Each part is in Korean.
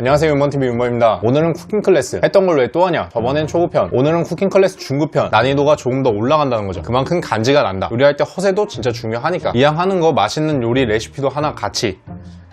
안녕하세요 윤번TV 윤번입니다. 오늘은 쿠킹 클래스. 했던 걸 왜 또 하냐? 저번엔 초급편. 오늘은 쿠킹 클래스 중급편. 난이도가 조금 더 올라간다는 거죠. 그만큼 간지가 난다. 요리할 때 허세도 진짜 중요하니까. 이왕 하는 거 맛있는 요리 레시피도 하나 같이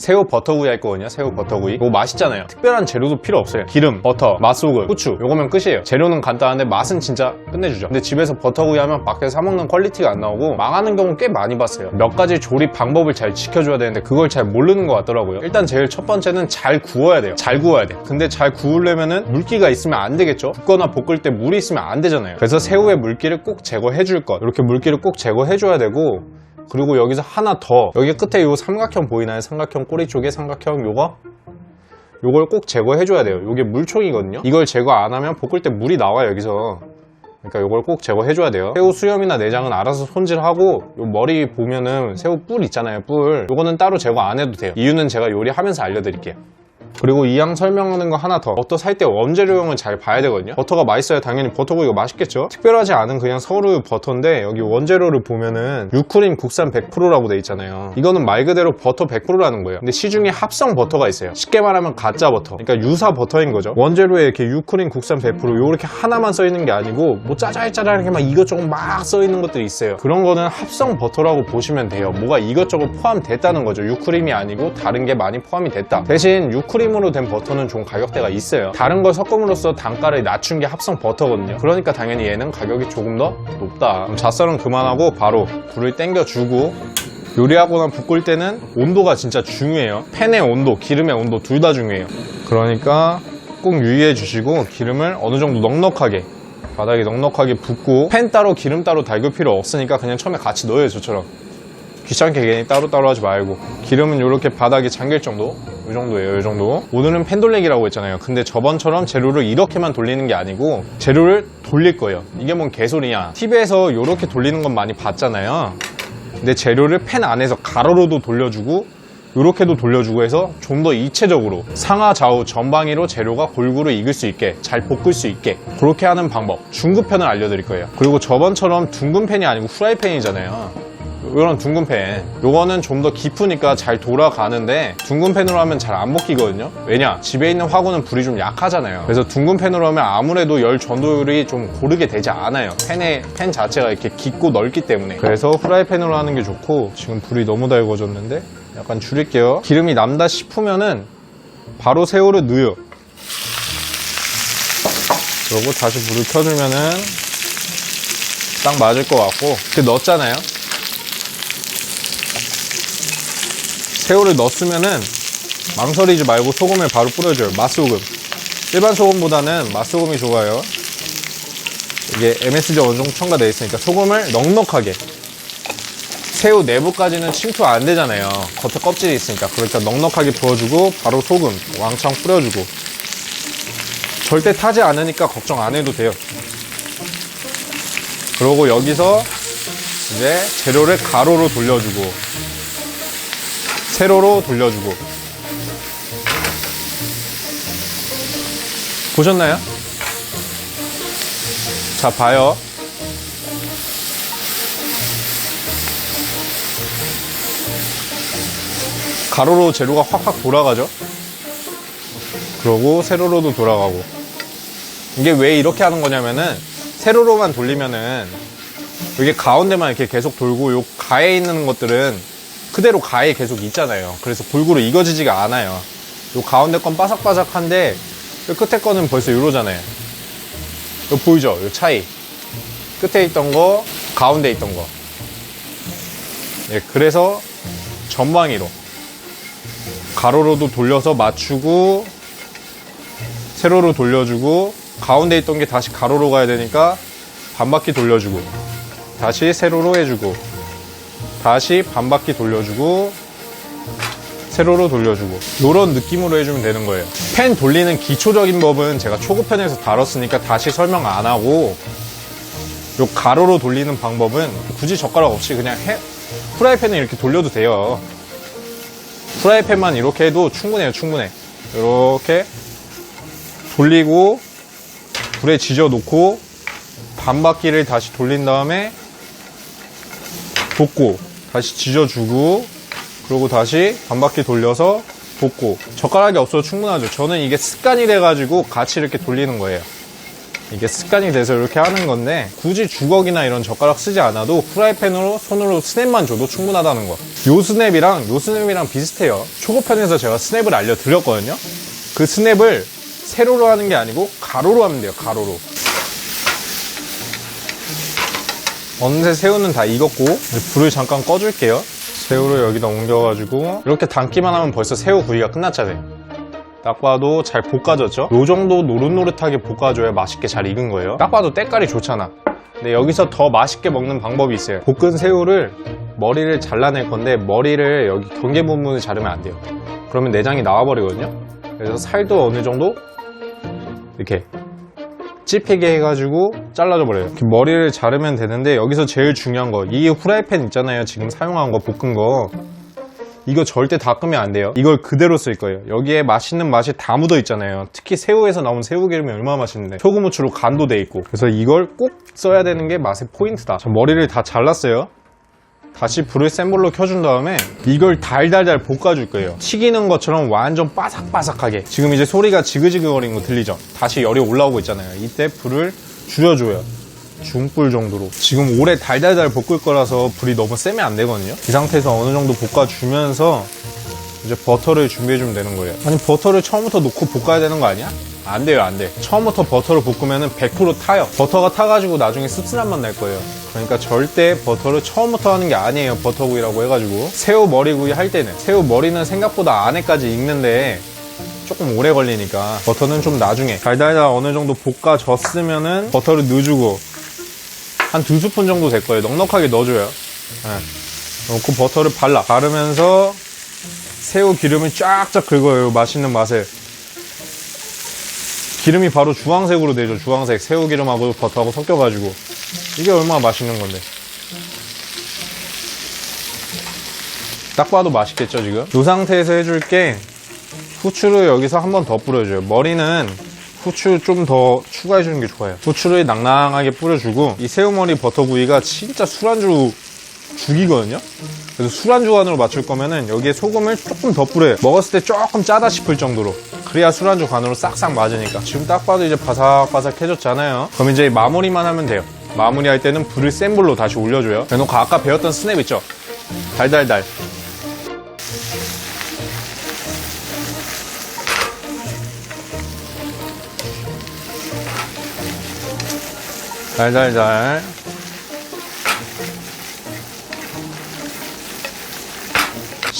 새우 버터구이 할 거거든요. 새우 버터구이. 이거 맛있잖아요. 특별한 재료도 필요 없어요. 기름, 버터, 맛소금, 후추. 요거면 끝이에요. 재료는 간단한데 맛은 진짜 끝내주죠. 근데 집에서 버터구이 하면 밖에서 사 먹는 퀄리티가 안 나오고 망하는 경우 꽤 많이 봤어요. 몇 가지 조립 방법을 잘 지켜줘야 되는데 그걸 잘 모르는 것 같더라고요. 일단 제일 첫 번째는 잘 구워야 돼요. 잘 구워야 돼. 근데 잘 구우려면은 물기가 있으면 안 되겠죠? 굽거나 볶을 때 물이 있으면 안 되잖아요. 그래서 새우의 물기를 꼭 제거해 줄 것. 이렇게 물기를 꼭 제거해 줘야 되고 그리고 여기서 하나 더. 여기 끝에 요 삼각형 보이나요? 삼각형 꼬리 쪽에 삼각형 요거? 요걸 꼭 제거해 줘야 돼요. 요게 물총이거든요. 이걸 제거 안 하면 볶을 때 물이 나와요 여기서. 그러니까 요걸 꼭 제거해 줘야 돼요. 새우 수염이나 내장은 알아서 손질하고 요 머리 보면은 새우 뿔 있잖아요 뿔. 요거는 따로 제거 안 해도 돼요. 이유는 제가 요리하면서 알려드릴게요 그리고 이양 설명하는 거 하나 더. 버터 살 때 원재료용을 잘 봐야 되거든요. 버터가 맛있어야 당연히 버터구이가 맛있겠죠? 특별하지 않은 그냥 서울 버터인데 여기 원재료를 보면은 유크림 국산 100%라고 돼 있잖아요. 이거는 말 그대로 버터 100%라는 거예요. 근데 시중에 합성 버터가 있어요. 쉽게 말하면 가짜 버터. 그러니까 유사 버터인 거죠. 원재료에 이렇게 유크림 국산 100% 요렇게 하나만 써 있는 게 아니고 뭐 짜잘짜잘하게 막 이것저것 막 써 있는 것들이 있어요. 그런 거는 합성 버터라고 보시면 돼요. 뭐가 이것저것 포함됐다는 거죠. 유크림이 아니고 다른 게 많이 포함이 됐다. 대신 유크림 으로 된 버터는 좀 가격대가 있어요. 다른 걸 섞음으로써 단가를 낮춘 게 합성 버터거든요. 그러니까 당연히 얘는 가격이 조금 더 높다. 잣설은 그만하고 바로 불을 땡겨주고 요리하거나 볶을 때는 온도가 진짜 중요해요. 팬의 온도, 기름의 온도 둘 다 중요해요. 그러니까 꼭 유의해 주시고 기름을 어느 정도 넉넉하게 바닥에 넉넉하게 붓고 팬 따로 기름 따로 달굴 필요 없으니까 그냥 처음에 같이 넣어요 저처럼 귀찮게 괜히 따로따로 하지 말고 기름은 이렇게 바닥에 잠길 정도? 이 정도예요 이 정도. 오늘은 팬 돌리기라고 했잖아요. 근데 저번처럼 재료를 이렇게만 돌리는 게 아니고 재료를 돌릴 거예요. 이게 뭔 개소리냐. TV에서 이렇게 돌리는 건 많이 봤잖아요. 근데 재료를 팬 안에서 가로로도 돌려주고 이렇게도 돌려주고 해서 좀 더 입체적으로 상하 좌우 전방위로 재료가 골고루 익을 수 있게 잘 볶을 수 있게 그렇게 하는 방법. 중급편을 알려드릴 거예요. 그리고 저번처럼 둥근 팬이 아니고 후라이팬이잖아요 이런 둥근 팬 요거는 좀 더 깊으니까 잘 돌아가는데 둥근 팬으로 하면 잘안 먹히거든요. 왜냐? 집에 있는 화구는 불이 좀 약하잖아요. 그래서 둥근 팬으로 하면 아무래도 열 전도율이 좀 고르게 되지 않아요. 팬의 팬 자체가 이렇게 깊고 넓기 때문에. 그래서 프라이팬으로 하는 게 좋고 지금 불이 너무 달궈졌는데 약간 줄일게요. 기름이 남다 싶으면은 바로 새우를 넣어요 그리고 다시 불을 켜주면은 딱 맞을 것 같고. 이렇게 넣었잖아요 새우를 넣었으면은 망설이지 말고 소금을 바로 뿌려줘요. 맛소금. 일반 소금보다는 맛소금이 좋아요. 이게 MSG 어느 정도 첨가되어 있으니까 소금을 넉넉하게. 새우 내부까지는 침투 안 되잖아요. 겉에 껍질이 있으니까. 그러니까 넉넉하게 부어주고 바로 소금 왕창 뿌려주고. 절대 타지 않으니까 걱정 안 해도 돼요. 그러고 여기서 이제 재료를 가로로 돌려주고 세로로 돌려주고. 보셨나요? 자 봐요. 가로로 재료가 확확 돌아가죠? 그러고 세로로도 돌아가고. 이게 왜 이렇게 하는 거냐면은 세로로만 돌리면은 이게 가운데만 이렇게 계속 돌고 요 가에 있는 것들은 그대로 가에 계속 있잖아요. 그래서 골고루 익어지지가 않아요. 요 가운데 건 바삭바삭한데 요 끝에 거는 벌써 이러잖아요. 요 보이죠? 요 차이. 끝에 있던 거, 가운데 있던 거. 예, 그래서 전방위로 가로로도 돌려서 맞추고 세로로 돌려주고 가운데 있던 게 다시 가로로 가야 되니까 반바퀴 돌려주고 다시 세로로 해주고 다시 반 바퀴 돌려주고 세로로 돌려주고 이런 느낌으로 해주면 되는 거예요. 팬 돌리는 기초적인 법은 제가 초급편에서 다뤘으니까 다시 설명 안 하고 요 가로로 돌리는 방법은 굳이 젓가락 없이 그냥 해, 프라이팬을 이렇게 돌려도 돼요. 프라이팬만 이렇게 해도 충분해요 충분해. 이렇게 돌리고 불에 지져 놓고 반 바퀴를 다시 돌린 다음에 볶고 다시 지져주고 그리고 다시 반바퀴 돌려서 볶고 젓가락이 없어도 충분하죠 저는 이게 습관이 돼가지고 같이 이렇게 돌리는 거예요 이게 습관이 돼서 이렇게 하는 건데 굳이 주걱이나 이런 젓가락 쓰지 않아도 프라이팬으로 손으로 스냅만 줘도 충분하다는 거. 요 스냅이랑 요 스냅이랑 비슷해요. 초보편에서 제가 스냅을 알려드렸거든요. 그 스냅을 세로로 하는 게 아니고 가로로 하면 돼요. 가로로. 어느새 새우는 다 익었고 불을 잠깐 꺼줄게요. 새우를 여기다 옮겨가지고 이렇게 담기만 하면 벌써 새우 구이가 끝났잖아요. 딱 봐도 잘 볶아졌죠? 요 정도 노릇노릇하게 볶아줘야 맛있게 잘 익은 거예요. 딱 봐도 때깔이 좋잖아. 근데 여기서 더 맛있게 먹는 방법이 있어요. 볶은 새우를 머리를 잘라낼 건데 머리를 여기 경계 부분을 자르면 안 돼요. 그러면 내장이 나와버리거든요. 그래서 살도 어느 정도 이렇게 찝히게 해가지고 잘라줘 버려요. 머리를 자르면 되는데 여기서 제일 중요한 거 이 후라이팬 있잖아요. 지금 사용한 거 볶은 거 이거 절대 닦으면 안 돼요. 이걸 그대로 쓸 거예요. 여기에 맛있는 맛이 다 묻어 있잖아요. 특히 새우에서 나온 새우기름이 얼마나 맛있는데 소금 후추로 간도 돼 있고 그래서 이걸 꼭 써야 되는 게 맛의 포인트다. 저 머리를 다 잘랐어요. 다시 불을 센 불로 켜준 다음에 이걸 달달달 볶아줄 거예요. 튀기는 것처럼 완전 바삭바삭하게. 지금 이제 소리가 지그지그거리는 거 들리죠? 다시 열이 올라오고 있잖아요. 이때 불을 줄여줘요. 중불 정도로. 지금 오래 달달달 볶을 거라서 불이 너무 세면 안 되거든요. 이 상태에서 어느 정도 볶아주면서 이제 버터를 준비해 주면 되는 거예요. 아니, 버터를 처음부터 놓고 볶아야 되는 거 아니야? 안 돼요, 안 돼. 처음부터 버터를 볶으면 100% 타요. 버터가 타가지고 나중에 씁쓸한 맛 날 거예요. 그러니까 절대 버터를 처음부터 하는 게 아니에요. 버터구이라고 해가지고. 새우 머리구이 할 때는. 새우 머리는 생각보다 안에까지 익는데 조금 오래 걸리니까 버터는 좀 나중에 달달달 어느 정도 볶아졌으면은 버터를 넣어주고 한 두 스푼 정도 될 거예요. 넉넉하게 넣어줘요. 네. 넣고 버터를 발라. 바르면서 새우 기름을 쫙쫙 긁어요. 맛있는 맛을. 기름이 바로 주황색으로 되죠. 주황색. 새우 기름하고 버터하고 섞여가지고. 이게 얼마나 맛있는 건데. 딱 봐도 맛있겠죠, 지금? 이 상태에서 해줄 게 후추를 여기서 한 번 더 뿌려줘요. 머리는 후추 좀 더 추가해 주는 게 좋아요. 후추를 낭낭하게 뿌려주고 이 새우머리 버터구이가 진짜 술안주 죽이거든요. 그래서 술안주 간으로 맞출 거면은 여기에 소금을 조금 더 뿌려요. 먹었을 때 조금 짜다 싶을 정도로. 그래야 술안주 간으로 싹싹 맞으니까. 지금 딱 봐도 이제 바삭바삭해졌잖아요. 그럼 이제 마무리만 하면 돼요. 마무리할 때는 불을 센 불로 다시 올려줘요. 그래놓고 아까 배웠던 스냅 있죠? 달달달. 달달달.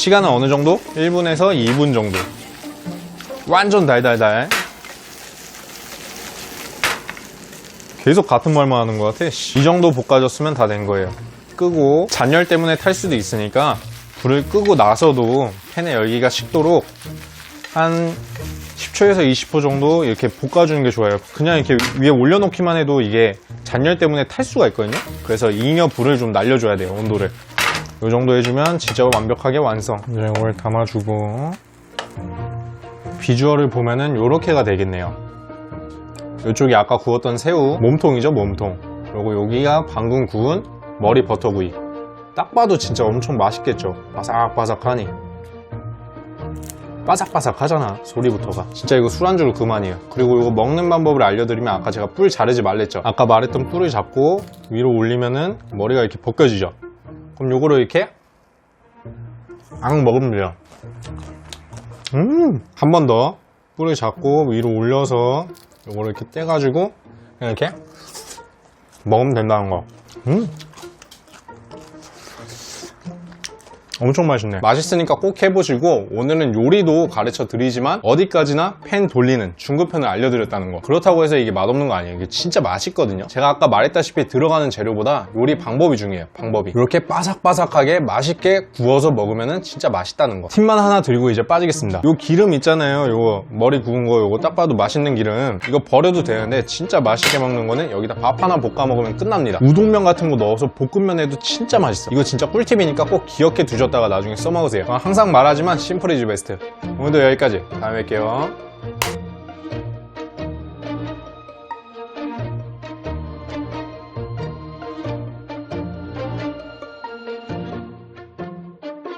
시간은 어느 정도? 1분에서 2분 정도. 완전 달달달. 계속 같은 말만 하는 것 같아. 씨. 이 정도 볶아졌으면 다 된 거예요. 끄고 잔열 때문에 탈 수도 있으니까 불을 끄고 나서도 팬의 열기가 식도록 한 10초에서 20초 정도 이렇게 볶아주는 게 좋아요. 그냥 이렇게 위에 올려놓기만 해도 이게 잔열 때문에 탈 수가 있거든요. 그래서 잉여 불을 좀 날려줘야 돼요, 온도를. 이 정도 해주면 진짜 완벽하게 완성. 이제 이걸 담아주고 비주얼을 보면은 이렇게가 되겠네요. 이쪽이 아까 구웠던 새우 몸통이죠, 몸통. 그리고 여기가 방금 구운 머리 버터구이. 딱 봐도 진짜 엄청 맛있겠죠. 바삭바삭하니. 바삭바삭하잖아 소리부터가 진짜 이거 술안주로 그만이에요 그리고 이거 먹는 방법을 알려드리면 아까 제가 뿔 자르지 말랬죠 아까 말했던 뿔을 잡고 위로 올리면은 머리가 이렇게 벗겨지죠 그럼 요거를 이렇게 앙 먹으면 돼요 음한 번더 뿔을 잡고 위로 올려서 요거를 이렇게 떼가지고 그냥 이렇게 먹으면 된다는 거 음. 엄청 맛있네. 맛있으니까 꼭 해보시고 오늘은 요리도 가르쳐 드리지만 어디까지나 팬 돌리는 중급편을 알려드렸다는 거. 그렇다고 해서 이게 맛없는 거 아니에요. 이게 진짜 맛있거든요. 제가 아까 말했다시피 들어가는 재료보다 요리 방법이 중요해요. 방법이. 이렇게 바삭바삭하게 맛있게 구워서 먹으면 진짜 맛있다는 거. 팁만 하나 드리고 이제 빠지겠습니다. 요 기름 있잖아요. 요거 머리 구운 거 요거 딱 봐도 맛있는 기름. 이거 버려도 되는데 진짜 맛있게 먹는 거는 여기다 밥 하나 볶아 먹으면 끝납니다. 우동면 같은 거 넣어서 볶음면 해도 진짜 맛있어. 이거 진짜 꿀팁이니까 꼭 기억해 두 셨다가 나중에 써먹으세요. 항상 말하지만 심플이즈 베스트. 오늘도 여기까지. 다음에 뵐게요.